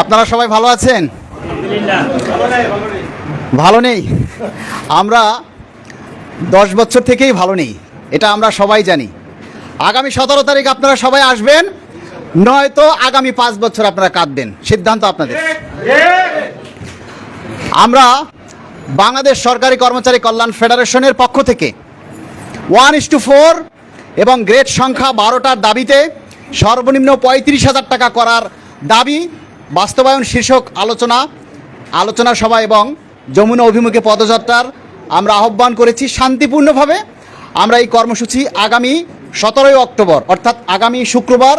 আপনারা সবাই ভালো আছেন? ভালো নেই? আমরা দশ বছর থেকেই ভালো নেই এটা আমরা সবাই জানি। আগামী সতেরো তারিখ আপনারা সবাই আসবেন নয়তো আগামী পাঁচ বছর আপনারা কাঁদবেন। সিদ্ধান্ত আপনাদের। আমরা বাংলাদেশ সরকারি কর্মচারী কল্যাণ ফেডারেশনের পক্ষ থেকে ওয়ান ইস টু ফোর এবং গ্রেড সংখ্যা বারোটার দাবিতে সর্বনিম্ন পঁয়ত্রিশ হাজার টাকা করার দাবি বাস্তবায়ন শীর্ষক আলোচনা আলোচনা সভা এবং যমুনা অভিমুখে পদযাত্রার আমরা আহ্বান করেছি শান্তিপূর্ণভাবে। আমরা এই কর্মসূচি আগামী সতেরোই অক্টোবর, অর্থাৎ আগামী শুক্রবার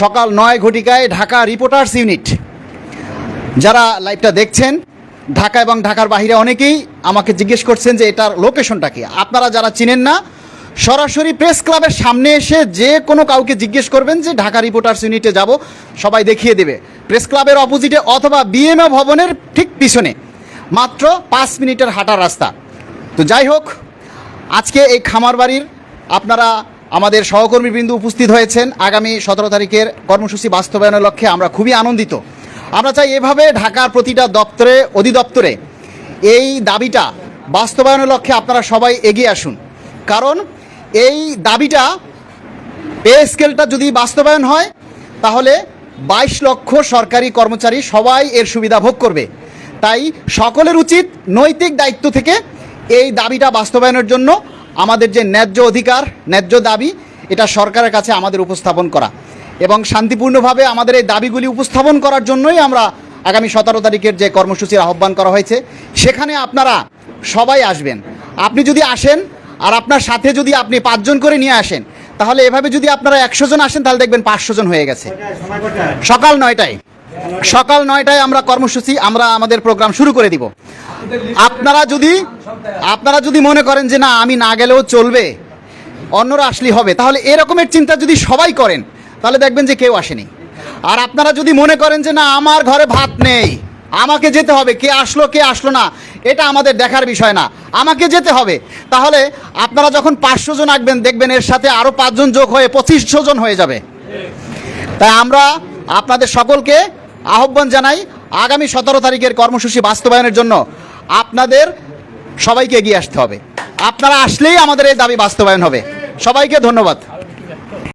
সকাল নয় ঘটিকায় ঢাকা রিপোর্টার্স ইউনিট। যারা লাইভটা দেখছেন, ঢাকা এবং ঢাকার বাহিরে অনেকেই আমাকে জিজ্ঞেস করছেন যে এটার লোকেশনটা কি। আপনারা যারা চিনেন না সরাসরি প্রেস ক্লাবের সামনে এসে যে কোনো কাউকে জিজ্ঞেস করবেন যে ঢাকা রিপোর্টার্স ইউনিটে যাব, সবাই দেখিয়ে দেবে। প্রেস ক্লাবের অপোজিটে অথবা বিএমএ ভবনের ঠিক পিছনে। মাত্র পাঁচ মিনিটের হাঁটার রাস্তা। তো যাই হোক, আজকে এই খামার বাড়ির আপনারা আমাদের সহকর্মীবৃন্দ উপস্থিত হয়েছেন। আগামী সতেরো তারিখের কর্মসূচি বাস্তবায়নের লক্ষ্যে আমরা খুবই আনন্দিত। আমরা চাই এভাবে ঢাকার প্রতিটা দপ্তরে, অধিদপ্তরে এই দাবিটা বাস্তবায়নের লক্ষ্যে আপনারা সবাই এগিয়ে আসুন। কারণ এই দাবিটা পে স্কেলটা যদি বাস্তবায়ন হয়, তাহলে বাইশ লক্ষ সরকারি কর্মচারী সবাই এর সুবিধা ভোগ করবে। তাই সকলের উচিত নৈতিক দায়িত্ব থেকে এই দাবিটা বাস্তবায়নের জন্য আমাদের যে ন্যায্য অধিকার, ন্যায্য দাবি, এটা সরকারের কাছে আমাদের উপস্থাপন করা। এবং শান্তিপূর্ণভাবে আমাদের এই দাবিগুলি উপস্থাপন করার জন্যই আমরা আগামী সতেরো তারিখের যে কর্মসূচির আহ্বান করা হয়েছে, সেখানে আপনারা সবাই আসবেন। আপনি যদি আসেন আর আপনার সাথে যদি আপনি পাঁচজন করে নিয়ে আসেন তাহলে এভাবে যদি আপনারা একশো জন আসেন তাহলে দেখবেন পাঁচশো জন হয়ে গেছে। সকাল নয়টায়। সকাল নয়টায় আমরা কর্মসূচি আমরা আমাদের প্রোগ্রাম শুরু করে দিব। আপনারা যদি আপনারা যদি মনে করেন যে না আমি না গেলেও চলবে অন্যরা আসলেই হবে তাহলে এরকমের চিন্তা যদি সবাই করেন তাহলে দেখবেন যে কেউ আসেনি। আর আপনারা যদি মনে করেন যে না আমার ঘরে ভাত নেই আমাকে যেতে হবে, কে আসলো কে আসলো না, এটা আমাদের দেখার বিষয় না। আমাকে যেতে হবে। তাহলে আপনারা যখন পাঁচশো জন আঁকবেন, দেখবেন এর সাথে আরও পাঁচজন যোগ হয়ে পঁচিশশো জন হয়ে যাবে। তাই আমরা আপনাদের সকলকে আহ্বান জানাই, আগামী সতেরো তারিখের কর্মসূচি বাস্তবায়নের জন্য আপনাদের সবাইকে এগিয়ে আসতে হবে। আপনারা আসলেই আমাদের এই দাবি বাস্তবায়ন হবে। সবাইকে ধন্যবাদ।